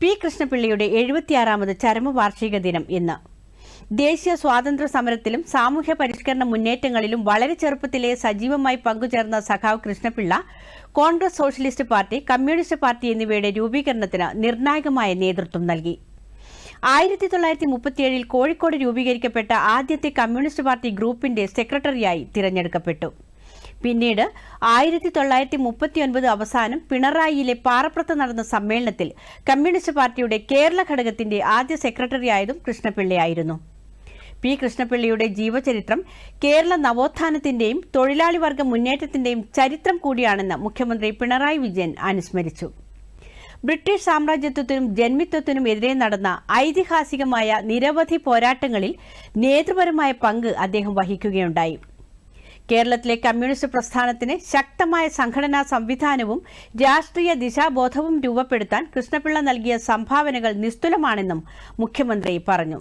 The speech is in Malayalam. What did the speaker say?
പി കൃഷ്ണപിള്ളിയുടെ എഴുപത്തിയാറാമത് ചരമവാർഷിക ദിനം ഇന്ന്. ദേശീയ സ്വാതന്ത്ര്യ സമരത്തിലും സാമൂഹ്യ പരിഷ്കരണ മുന്നേറ്റങ്ങളിലും വളരെ ചെറുപ്പത്തിലെ സജീവമായി പങ്കുചേർന്ന സഖാവ് Krishna Pillai Congress Socialist Party Communist Party എന്നിവയുടെ രൂപീകരണത്തിന് നിർണായകമായ നേതൃത്വം നൽകി. ആയിരത്തി തൊള്ളായിരത്തി മുപ്പത്തിയേഴിൽ കോഴിക്കോട് രൂപീകരിക്കപ്പെട്ട ആദ്യത്തെ കമ്മ്യൂണിസ്റ്റ് പാർട്ടി ഗ്രൂപ്പിന്റെ സെക്രട്ടറിയായി തിരഞ്ഞെടുക്കപ്പെട്ടു. പിന്നീട് ആയിരത്തി തൊള്ളായിരത്തി മുപ്പത്തിയൊൻപത് അവസാനം പിണറായിയിലെ പാറപ്പുറത്ത് നടന്ന സമ്മേളനത്തിൽ കമ്മ്യൂണിസ്റ്റ് പാർട്ടിയുടെ കേരള ഘടകത്തിന്റെ ആദ്യ സെക്രട്ടറി ആയതും കൃഷ്ണപിള്ളയായിരുന്നു. പി കൃഷ്ണപിള്ളിയുടെ ജീവചരിത്രം കേരള നവോത്ഥാനത്തിന്റെയും തൊഴിലാളി വർഗ മുന്നേറ്റത്തിന്റെയും ചരിത്രം കൂടിയാണെന്ന് മുഖ്യമന്ത്രി പിണറായി വിജയൻ അനുസ്മരിച്ചു. ബ്രിട്ടീഷ് സാമ്രാജ്യത്വത്തിനും ജന്മിത്വത്തിനും എതിരെ നടന്ന ഐതിഹാസികമായ നിരവധി പോരാട്ടങ്ങളിൽ നേതൃപരമായ പങ്ക് അദ്ദേഹം വഹിക്കുകയുണ്ടായി. കേരളത്തിലെ കമ്മ്യൂണിസ്റ്റ് പ്രസ്ഥാനത്തിന് ശക്തമായ സംഘടനാ സംവിധാനവും രാഷ്ട്രീയ ദിശാബോധവും രൂപപ്പെടുത്താൻ കൃഷ്ണപിള്ള നൽകിയ സംഭാവനകൾ നിസ്തുലമാണെന്നും മുഖ്യമന്ത്രി പറഞ്ഞു